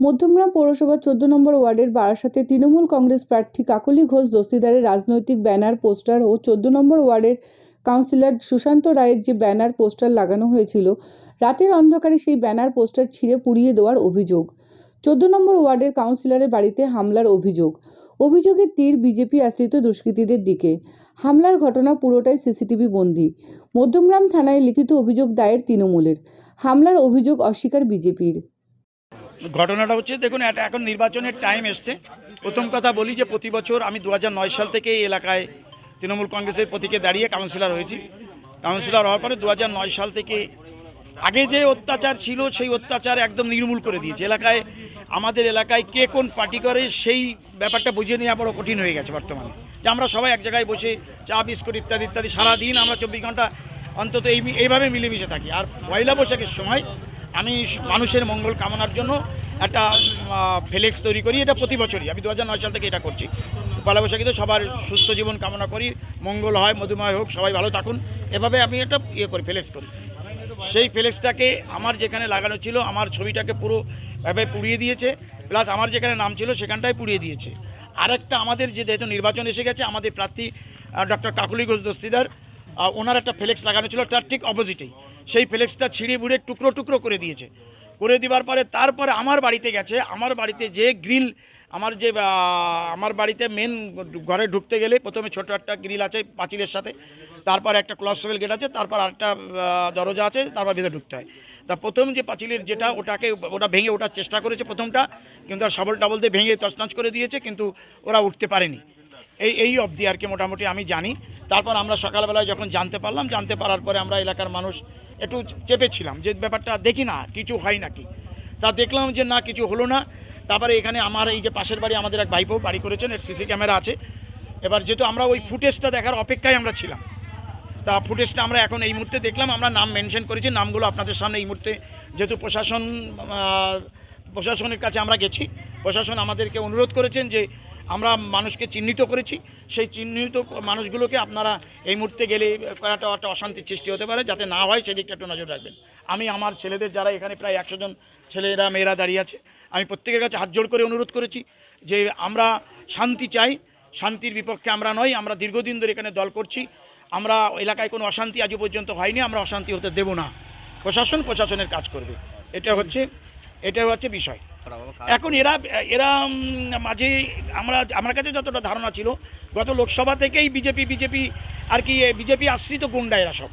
মধ্যমগ্রাম পৌরসভার চোদ্দ নম্বর ওয়ার্ডের বারাসাতে তৃণমূল কংগ্রেস প্রার্থী কাকলি ঘোষ দস্তিদারের রাজনৈতিক ব্যানার, পোস্টার ও চোদ্দ নম্বর ওয়ার্ডের কাউন্সিলর সুশান্ত রায়ের যে ব্যানার, পোস্টার লাগানো হয়েছিল, রাতের অন্ধকারে সেই ব্যানার, পোস্টার ছিঁড়ে পুড়িয়ে দেওয়ার অভিযোগ। চোদ্দ নম্বর ওয়ার্ডের কাউন্সিলরের বাড়িতে হামলার অভিযোগ। অভিযোগের তীর বিজেপি আশ্রিত দুষ্কৃতীদের দিকে। হামলার ঘটনা পুরোটাই সিসিটিভি বন্দি। মধ্যমগ্রাম থানায় লিখিত অভিযোগ দায়ের তৃণমূলের। হামলার অভিযোগ অস্বীকার বিজেপির। ঘটনাটা হচ্ছে, দেখুন, এটা এখন নির্বাচনের টাইম এসছে। প্রথম কথা বলি যে প্রতি বছর আমি দু সাল থেকে এই এলাকায় তৃণমূল কংগ্রেসের প্রতীকে দাঁড়িয়ে কাউন্সিলর হয়েছি। কাউন্সিলর হওয়ার পরে দু সাল থেকে আগে যে অত্যাচার ছিল, সেই অত্যাচার একদম নির্মূল করে দিয়েছে। এলাকায়, আমাদের এলাকায় কে কোন পার্টি করে, সেই ব্যাপারটা বুঝিয়ে নেওয়া বড় কঠিন হয়ে গেছে বর্তমানে। যে আমরা সবাই এক জায়গায় বসে চা, বিস্কুট ইত্যাদি ইত্যাদি, সারাদিন আমরা চব্বিশ ঘণ্টা অন্তত এই, এইভাবে মিলেমিশে থাকি। আর পয়লা বৈশাখের সময় আমি মানুষের মঙ্গল কামনার জন্য একটা ফ্লেক্স তৈরি করি। এটা প্রতি বছরই। আমি দু সাল থেকে এটা করছি। পয়লা বৈশাখীতে সবার সুস্থ জীবন কামনা করি। মঙ্গল হয়, মধুময় হোক, সবাই ভালো থাকুন। এভাবে আমি একটা ইয়ে করি, ফ্লেক্স করি। সেই ফ্লেক্সটাকে আমার যেখানে লাগানো ছিল, আমার ছবিটাকে পুরো ভাবে পুড়িয়ে দিয়েছে। প্লাস আমার যেখানে নাম ছিল, সেখানটায় পুড়িয়ে দিয়েছে। আরেকটা আমাদের যে যেহেতু নির্বাচন এসে গেছে, আমাদের প্রার্থী ডক্টর কাকুলি ঘোষ দস্তিদার ওনার একটা ফ্লেক্স লাগানো ছিল, তার ঠিক অপোজিটেই সেই ফ্লেক্সটা ছিঁড়ে বুড়ে টুকরো টুকরো করে দিয়েছে। করে দেওয়ার পরে তারপরে আমার বাড়িতে গেছে, আমার বাড়িতে যে গ্রিল, আমার যে আমার বাড়িতে মেন ঘরে ঢুকতে গেলে প্রথমে ছোট একটা গ্রিল আছে পাঁচিলের সাথে, তারপর একটা ক্লসবেল গেট আছে, তারপর আরেকটা দরজা আছে, তারপর ভিতরে ঢুকতে হয়। তা প্রথম যে পাঁচিলের যেটা, ওটাকে ওটা ভেঙে ওঠার চেষ্টা করেছে প্রথমটা, কিন্তু আর সাবল টাবল দিয়ে ভেঙে তছনছ করে দিয়েছে, কিন্তু ওরা উঠতে পারেনি। এই এই অবধি আর কি মোটামুটি আমি জানি। তারপর আমরা সকালবেলায় যখন জানতে পারলাম, জানতে পারার পরে আমরা এলাকার মানুষ একটু চেপেছিলাম যে ব্যাপারটা দেখি না, কিছু হয় নাকি। তা দেখলাম যে না, কিছু হলো না। তারপরে এখানে আমার এই যে পাশের বাড়ি, আমাদের এক ভাইপো বাড়ি করেছেন, এর সিসি ক্যামেরা আছে। এবার যেহেতু আমরা ওই ফুটেজটা দেখার অপেক্ষায় আমরা ছিলাম, তা ফুটেজটা আমরা এখন এই মুহূর্তে দেখলাম। আমরা নাম মেনশন করেছি, নামগুলো আপনাদের সামনে এই মুহূর্তে যেহেতু প্রশাসন প্রশাসনের কাছে আমরা গেছি, প্রশাসন আমাদেরকে অনুরোধ করেছেন যে আমরা মানুষকে চিহ্নিত করেছি। সেই চিহ্নিত মানুষগুলোকে আপনারা এই মুহূর্তে গেলে একটা একটা অশান্তির সৃষ্টি হতে পারে, যাতে না হয় সেদিকটা একটু নজর রাখবেন। আমি আমার ছেলেদের যারা এখানে প্রায় একশো জন ছেলেরা, মেয়েরা দাঁড়িয়ে আছে, আমি প্রত্যেকের কাছে হাত জোড় করে অনুরোধ করেছি যে আমরা শান্তি চাই, শান্তির বিপক্ষে আমরা নই, আমরা দীর্ঘদিন ধরে এখানে দল করছি। আমরা এলাকায় কোনো অশান্তি আজও পর্যন্ত হয়নি, আমরা অশান্তি হতে দেব না। প্রশাসন প্রশাসনের কাজ করবে। এটা হচ্ছে এটা হচ্ছে বিষয়। এখন এরা এরা মাঝে আমরা আমার কাছে যতটা ধারণা ছিল গত লোকসভা থেকেই বিজেপি বিজেপি আর কি বিজেপি আশ্রিত গুন্ডা এরা সব।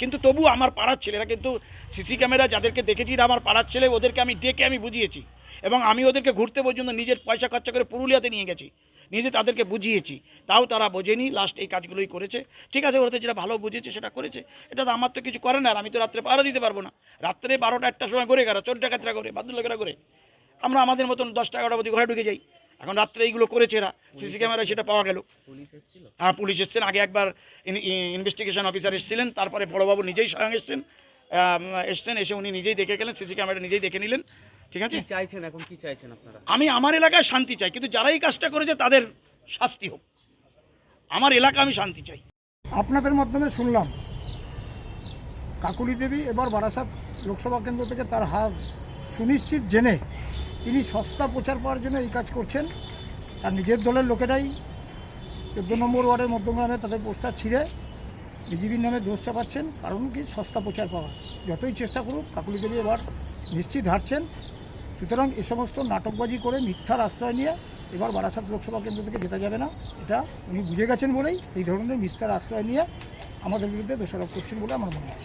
কিন্তু তবু আমার পাড়ার ছেলেরা কিন্তু সিসি ক্যামেরা যাদেরকে দেখেছি এরা আমার পাড়ার ছেলে ওদেরকে আমি ডেকে আমি বুঝিয়েছি। এবং আমি ওদেরকে ঘুরতে পর্যন্ত নিজের পয়সা খরচা করে পুরুলিয়াতে নিয়ে গেছি। নিজে তাদেরকে বুঝিয়েছি। তাও তারা বোঝেনি লাস্ট এই কাজগুলোই করেছে। ঠিক আছে ওরা যেটা ভালো বুঝেছে সেটা করেছে। এটা তো আমার তো কিছু করে না আর আমি তো রাত্রে পাহারা দিতে পারব না। রাত্রে বারোটা একটার সময় করে গেলো চোর ডাকাতরা করে বাদুল্লোকেরা করে আমরা আমাদের মতন দশটা এগারোটা অবধি ঘরে ঢুকে যাই। এখন রাত্রে এইগুলো করেছে এরা। সিসি ক্যামেরায় সেটা পাওয়া গেল। হ্যাঁ পুলিশ এসছেন। আগে একবার ইনভেস্টিগেশন অফিসার এসেছিলেন। তারপরে বড়বাবু নিজেই স্বয়ং এসছেন। এসছেন। এসে উনি নিজেই দেখে গেলেন। সিসি ক্যামেরা নিজেই দেখে নিলেন। ঠিক আছে? চাইছেন এখন? কি চাইছেন আপনারা? আমি আমার এলাকায় শান্তি চাই। কিন্তু যারা এই কাজটা করেছে তাদের শাস্তি হোক। আমার এলাকা আমি শান্তি চাই। আপনাদের মাধ্যমে শুনলাম কাকুলি দেবী এবার বারাসাত লোকসভা কেন্দ্র থেকে তার হাত সুনিশ্চিত জেনে তিনি সস্তা প্রচার পাওয়ার জন্য এই কাজ করছেন। তার নিজের দলের লোকেরাই চোদ্দ নম্বর ওয়ার্ডের মধ্যমগ্রামে তাদের পোস্টার ছিঁড়ে বিজেপির নামে দোষ চাপাচ্ছেন, কারণ কি সস্তা প্রচার পাওয়া। যতই চেষ্টা করুক, কাকুলি দেবী এবার নিশ্চিত হারছেন। সুতরাং এ সমস্ত নাটকবাজি করে মিথ্যার আশ্রয় নিয়ে এবার বারাসাত লোকসভা কেন্দ্র থেকে জেতা যাবে না। এটা উনি বুঝে গেছেন বলেই এই ধরনের মিথ্যার আশ্রয় নিয়ে আমাদের বিরুদ্ধে দোষারোপ করছেন বলে আমার মনে হয়।